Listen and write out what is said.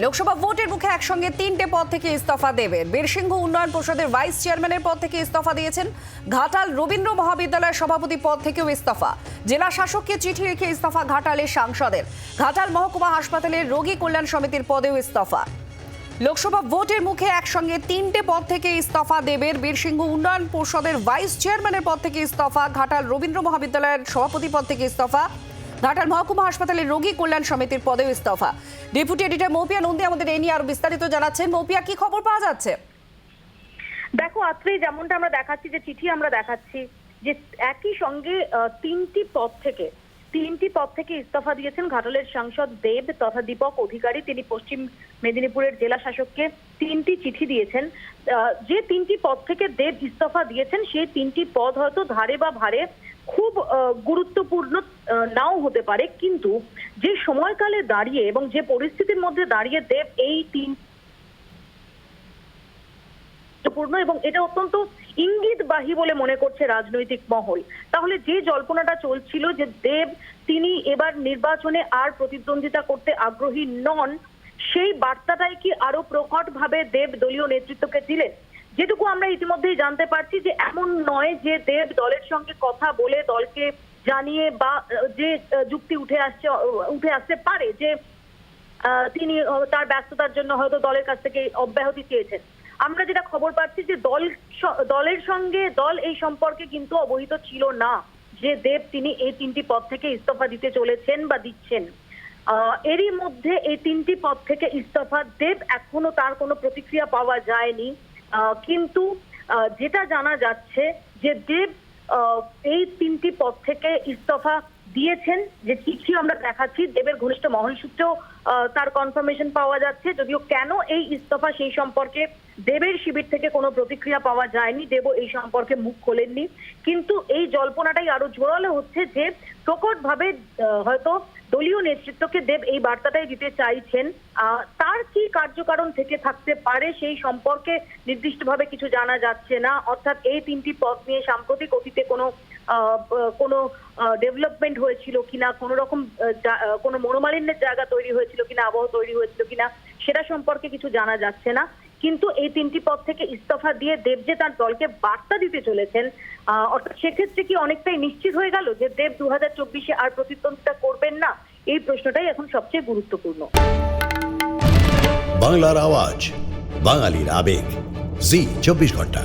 লোকসভা ভোটের মুখে একসঙ্গে তিনটে পদ থেকে ইস্তফা দেবেন। বীরসিংহ উন্নয়ন পরিষদের ভাইস চেয়ারম্যানের পদ থেকে ইস্তফা দিয়েছেন। ঘাটাল রবীন্দ্র মহাবিদ্যালয়ের সভাপতি পদ থেকেও ইস্তফা। জেলা শাসককে চিঠি রেখে ইস্তফা ঘাটালের সাংসদের। ঘাটাল মহকুমা হাসপাতালের রোগী কল্যাণ সমিতির পদেও ইস্তফা। লোকসভা ভোটের মুখে একসঙ্গে তিনটে পদ থেকে ইস্তফা দেবের বীরসিংহ উন্নয়ন পরিষদের ভাইস চেয়ারম্যানের পদ থেকে ইস্তফা। ঘাটাল রবীন্দ্র মহাবিদ্যালয়ের সভাপতি পদ থেকে ইস্তফা। ঘাটাল মহকুমা হাসপাতালের রোগী কল্যাণ সমিতির পদেও ইস্তফা। ডেপুটি এডিটর মৌপিয়া নন্দী আমাদের এই নিয়ে আরও বিস্তারিত জানাচ্ছেন। মৌপিয়া, কি খবর পাওয়া যাচ্ছে? দেখো আত্রেই যেমনটা আমরা দেখাচ্ছি, যে চিঠি আমরা দেখাচ্ছি, যে একই সঙ্গে তিনটি পদ থেকে, তিনটি পদ থেকে ইস্তফা দিয়েছেন ঘাটালের সাংসদ দেব তথা দীপক অধিকারী। তিনি পশ্চিম মেদিনীপুরের জেলা শাসককে তিনটি চিঠি দিয়েছেন। যে তিনটি পদ থেকে দেব ইস্তফা দিয়েছেন, সেই তিনটি পদ হয়তো ধারে বা ভারে খুব গুরুত্বপূর্ণ নাও হতে পারে। কিন্তু যে সময়কালে দাঁড়িয়ে এবং যে পরিস্থিতির মধ্যে দাঁড়িয়ে দেব, এই তিন এবং এটা অত্যন্ত ইঙ্গিতবাহী বলে মনে করছে রাজনৈতিক মহল। তাহলে যে জল্পনাটা চলছিল যে দেব তিনি এবার নির্বাচনে আর প্রতিদ্বন্দ্বিতা করতে আগ্রহী নন, সেই বার্তাটাই কি আরও প্রকটভাবে দেব দলীয় নেতৃত্বকে দিলেন? যেটুকু আমরা ইতিমধ্যেই জানতে পারছি যে এমন নয় যে দেব দলের সঙ্গে কথা বলে দলকে জানিয়ে বা যে যুক্তি উঠে আসছে উঠে আসতে পারে যে তিনি তার ব্যস্ততার জন্য হয়তো দলের কাছ থেকে অব্যাহতি চেয়েছেন। আমরা যেটা খবর পাচ্ছি যে দল দলের সঙ্গে দল এই সম্পর্কে কিন্তু অবহিত ছিল না যে দেব তিনি এই তিনটি পদ থেকে ইস্তফা দিতে চলেছেন বা দিচ্ছেন। এরই মধ্যে এই তিনটি পদ থেকে ইস্তফা দেব এখনও তার কোনো প্রতিক্রিয়া পাওয়া যায়নি। কিন্তু যেটা জানা যাচ্ছে যে দেব এই তিনটি পদ থেকে ইস্তফা দিয়েছেন, যে চিঠি আমরা দেখাচ্ছি, দেবের ঘনিষ্ঠ মহল সূত্রেও তার কনফার্মেশন পাওয়া যাচ্ছে। যদিও কেন এই ইস্তফা সেই সম্পর্কে দেবের শিবির থেকে কোনো প্রতিক্রিয়া পাওয়া যায়নি দেব এই সম্পর্কে মুখ খোলেননি। কিন্তু এই জল্পনাটাই আরও জোরালো হচ্ছে যে প্রকটভাবে হয়তো দলীয় নেতৃত্বকে দেব এই বার্তাটাই দিতে চাইছেন। তার কি কার্যকারণ থেকে থাকতে পারে সেই সম্পর্কে নির্দিষ্টভাবে কিছু জানা যাচ্ছে না। অর্থাৎ এই তিনটি পদ নিয়ে সাম্প্রতিক অতীতে কোনো কোনো ডেভেলপমেন্ট হয়েছিল কিনা, কোনো রকম কোনো মনোমালিন্যের জায়গা তৈরি হয়েছিল কিনা, আবহ তৈরি হয়েছিল কিনা, সেটা সম্পর্কে কিছু জানা যাচ্ছে না। কিন্তু এই তিনটি পদ থেকে ইস্তফা দিয়ে দেব যে তার দলকে বার্তা দিতে চলেছেন। অর্থাৎ সেক্ষেত্রে কি অনেকটাই নিশ্চিত হয়ে গেল যে দেব দু হাজার চব্বিশে আর প্রতিদ্বন্দ্বিতা করবেন না? এই প্রশ্নটাই এখন সবচেয়ে গুরুত্বপূর্ণ। বাংলার আওয়াজ, বাঙালির আবেগ। জি, চব্বিশ ঘণ্টা।